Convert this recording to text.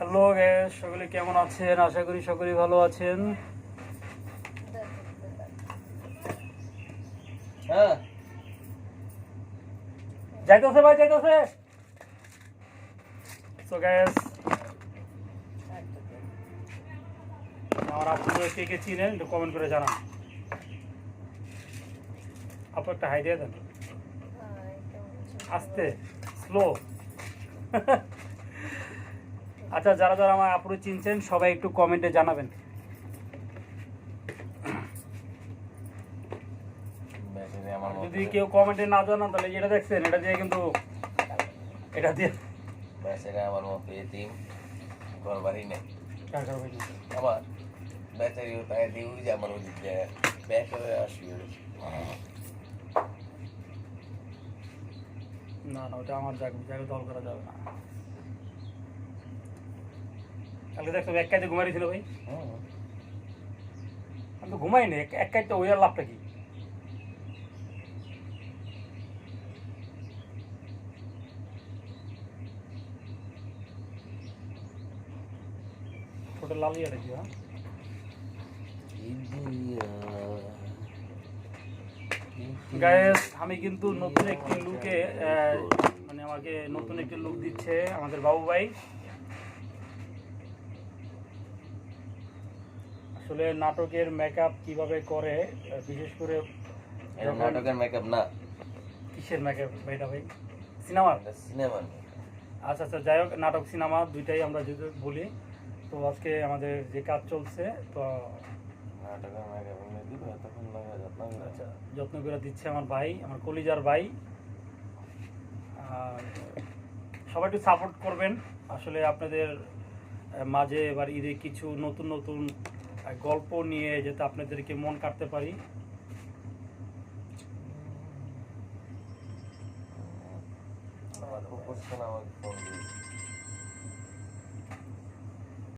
Hello gas সকলে কেমন আছেন? আশা করি সকলেই ভালো আছেন। হ্যাঁ। যাইতেছে ভাই যাইতেছে। সো গ্যাস আমার আপনারা কে কে চিনেন একটু কমেন্ট করে জানান। আপু একটা হাই দিয়ে দেন। আস্তে স্লো আচ্ছা যারা যারা আমার আপুরে চিনছেন সবাই একটু কমেন্টে জানাবেন। যদি কেউ কমেন্টে না জানান তাহলে যেটা দেখছেন এটা দিয়ে কিন্তু এটা দিয়ে ব্যাটারি আমার মতো এতিম ঘর বাড়ি নেই। কার কার যাবে? আমার ব্যাটারি তাই দিউ যে আমার ওদিক আসি না না ওটা আমার জায়গা জায়গা দল করা যাবে না। কালকে দেখছ এক কাইতে ঘুমাই ছিল ভাই। আমি তো ঘুমাই নি এক- কাইতে ওই আর লাভটা কি? ছোট লাল ইয়ে রেখি হ্যাঁ? গায়েস আমি কিন্তু নতুন একটি লুকে মানে আমাকে নতুন একটি লুক দিচ্ছে আমাদের বাবু ভাই আসলে নাটকের মেকআপ কীভাবে করে বিশেষ করে নাটকের মেকআপ না। কিসের মেকআপ এটা ভাই? সিনেমার? সিনেমা আচ্ছা আচ্ছা যাই হোক নাটক সিনেমা দুইটাই আমরা যদি বলি তো আজকে আমাদের যে কাজ চলছে তো নাটকের মেকআপ এনে দিব তখন লাগা যত্ন করে। আচ্ছা যত্ন করে দিচ্ছে আমার ভাই আমার কলিজার ভাই। সবাই একটু সাপোর্ট করবেন। আসলে আপনাদের মাঝে এবার ঈদে কিছু নতুন নতুন গল্প নিয়ে যাতে আপনাদেরকে মন কাটতে পারি। আমার